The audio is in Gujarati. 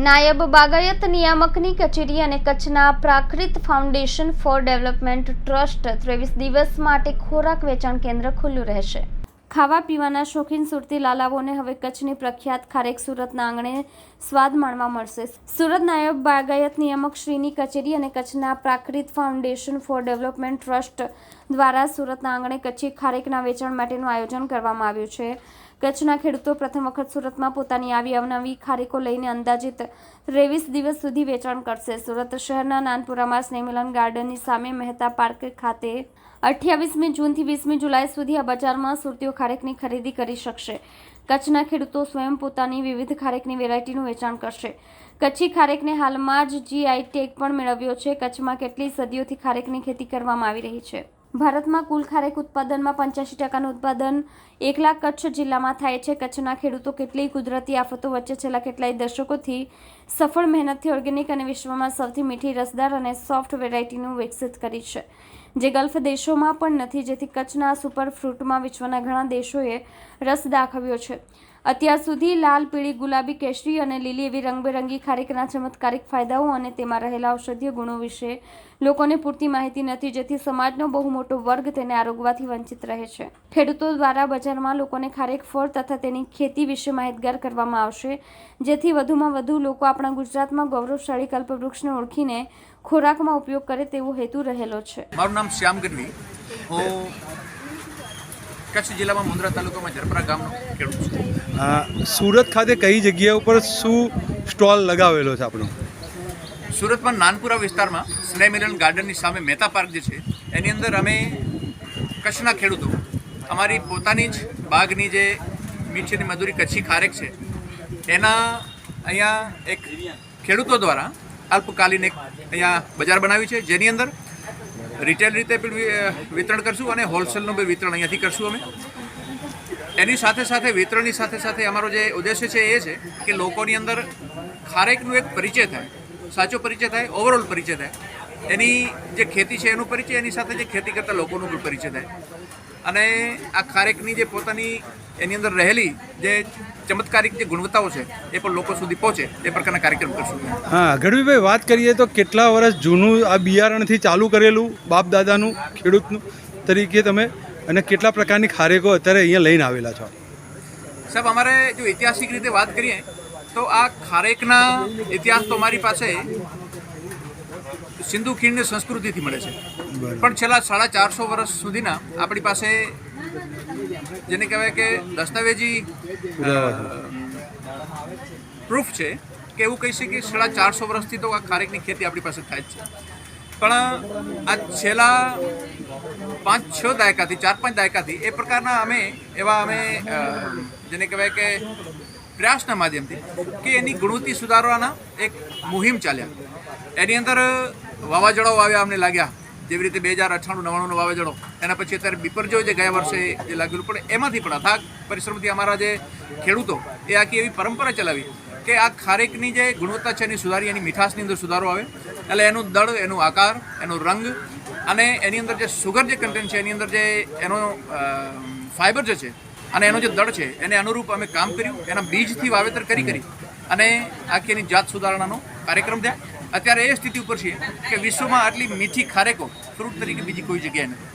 નાયબ બાગાયત નિયામકની કચેરી અને કચ્છના Prakrut foundation for development trust ત્રેવીસ દિવસ માટે ખોરાક વેચાણ કેન્દ્ર ખુલ્લું રહેશે. ખાવા પીવાના શોખીન સુરતી લાલાઓને હવે કચ્છની પ્રખ્યાત ખારેક સુરતના આંગણે સ્વાદ માણવા મળશે. સુરત નાયબ બાગાયત નિયામક શ્રીની કચેરી અને કચ્છના Prakrut foundation for development trust દ્વારા સુરતના આંગણે કચ્છી ખારેકના વેચાણ માટેનું આયોજન કરવામાં આવ્યું છે. કચ્છના ખેડૂતો પ્રથમ વખત સુરતમાં પોતાની આવી અવનવી ખારેકો લઈને અંદાજિત ત્રેવીસ દિવસ સુધી વેચાણ કરશે. સુરત શહેરના નાનપુરામાં સ્નેહમિલન ગાર્ડનની સામે મહેતા પાર્ક ખાતે અઠ્યાવીસમી જૂનથી વીસમી જુલાઈ સુધી આ બજારમાં સુરતીઓ ખારેકની ખરીદી કરી શકશે. કચ્છના ખેડૂતો સ્વયં પોતાની વિવિધ ખારેકની વેરાયટીનું વેચાણ કરશે. કચ્છી ખારેકને હાલમાં જ જીઆઈ ટેગ પણ મેળવ્યો છે. કચ્છમાં કેટલી સદીઓથી ખારેકની ખેતી કરવામાં આવી રહી છે? ભારતમાં કુલ ખારેક ઉત્પાદનમાં પંચ્યાસી ટકાનું ઉત્પાદન એકલા કચ્છ જિલ્લામાં થાય છે. કચ્છના ખેડૂતો કેટલીય કુદરતી આફતો વચ્ચે છેલ્લા કેટલાય દશકોથી સફળ મહેનતથી ઓર્ગેનિક અને વિશ્વમાં સૌથી મીઠી રસદાર અને સોફ્ટ વેરાયટીનું વિકસિત કરી છે. જે ગલ્ફ દેશોમાં પણ નથી, જેથી કચ્છના સુપર ફ્રૂટમાં વિશ્વના ઘણા દેશોએ રસ દાખવ્યો છે. અત્યાર સુધી લાલ, પીળી, ગુલાબી, કેસરી અને લીલી એવી રંગબેરંગી ખારેકના ચમત્કારિક ફાયદાઓ અને તેમાં રહેલા ઔષધીય ગુણો વિશે લોકોને પૂરતી માહિતી નથી, જેથી સમાજનો બહુ મોટો વર્ગ તેને આરોગવાથી વંચિત રહે છે. ખેડૂતો દ્વારા બજારમાં લોકોને ખારેક ફળ તથા તેની ખેતી વિશે માહિતગાર કરવામાં આવશે, જેથી વધુમાં વધુ લોકો આપણા ગુજરાતમાં ગૌરવશાળી કલ્પવૃક્ષને ઓળખીને ખોરાકમાં ઉપયોગ કરે તેવો હેતુ રહેલો છે. મારું નામ શ્યામ ગઢવી. હું કચ્છ જિલ્લામાં મુંદ્રા તાલુકામાં જરપરા ગામનો ખેડૂત છું. સુરત ખાતે કઈ જગ્યા ઉપર શું સ્ટોલ લગાવેલો છે આપણો? સુરતમાં નાનપુરા વિસ્તારમાં સ્નેહ ગાર્ડનની સામે મહેતા પાર્ક જે છે, એની અંદર અમે કચ્છના ખેડૂતો, અમારી પોતાની જ બાગની જે મીઠીની મધુરી કચ્છી ખારેક છે, એના અહીંયા એક ખેડૂતો દ્વારા અલ્પકાલીન એક અહીંયા બજાર બનાવી છે, જેની અંદર રિટેલ રીતે પણ વિતરણ કરશું અને હોલસેલનું બી વિતરણ અહીંયાથી કરશું અમે. એની સાથે સાથે, વિતરણની સાથે સાથે અમારો જે ઉદ્દેશ્ય છે એ છે કે લોકોની અંદર ખારેકનું એક પરિચય થાય, સાચો પરિચય થાય ઓવરઓલ પરિચય થાય. એની જે ખેતી છે એનો પરિચય, એની સાથે જે ખેતી કરતા લોકોનો પણ પરિચય થાય. અને આ ખારેકની જે પોતાની એની અંદર રહેલી જે ચમત્કારિક જે ગુણવત્તાઓ છે એ પણ લોકો સુધી પહોંચે, એ પ્રકારના કાર્યક્રમ કરશું. હા, ગઢવીભાઈ, વાત કરીએ તો કેટલા વર્ષ જૂનું આ બિયારણથી ચાલુ કરેલું બાપ દાદાનું ખેડૂતનું, તરીકે તમે અને કેટલા પ્રકારની ખારેકો અત્યારે અહીંયા લઈને આવેલા છો? સાહેબ અમારે જો ઐતિહાસિક રીતે વાત કરીએ તો આ ખારેકના ઇતિહાસ તો અમારી પાસે સિંધુ ખીણની સંસ્કૃતિથી મળે છે. પણ છેલ્લા સાડા ચારસો વર્ષ સુધીના આપણી પાસે જેને કહેવાય કે દસ્તાવેજી પ્રૂફ છે કે એવું કહી શકીએ સાડા ચારસો વર્ષથી તો આ ખારેકની ખેતી આપણી પાસે થાય છે. પણ આ છેલ્લા પાંચ, છ દાયકાથી, ચાર, પાંચ દાયકાથી એ પ્રકારના અમે એવા અમે જેને કહેવાય કે પ્રયાસના માધ્યમથી કે એની ગુણવત્તા સુધારવાના એક મુહિમ ચાલ્યા. એની અંદર વાવાઝોડાઓ આવ્યા અમને લાગ્યા. જેવી રીતે બે હજાર અઠ્ઠાણું, નવ્વાણુંનો વાવાઝોડો. એના પછી અત્યારે બિપરજો જે ગયા વર્ષે જે લાગેલું, પણ એમાંથી પણ અથાગ પરિશ્રમથી અમારા જે ખેડૂતો, એ આખી એવી પરંપરા ચલાવી કે આ ખારેકની જે ગુણવત્તા છે એની સુધારી, એની મીઠાશની અંદર સુધારો આવે. એટલે એનું દળ, એનો આકાર, એનો રંગ અને એની અંદર જે સુગર જે કન્ટેન્ટ છે, એની અંદર જે એનો ફાઇબર જે છે અને એનો જે દળ છે, એને અનુરૂપ અમે કામ કર્યું, એના બીજથી વાવેતર કરી કરી અને આખી એની જાત સુધારણાનો કાર્યક્રમ થયા. અત્યારે એ સ્થિતિ ઉપર છીએ કે વિશ્વમાં આટલી મીઠી ખારેકો ફ્રૂટ તરીકે બીજી કોઈ જગ્યાએ નથી.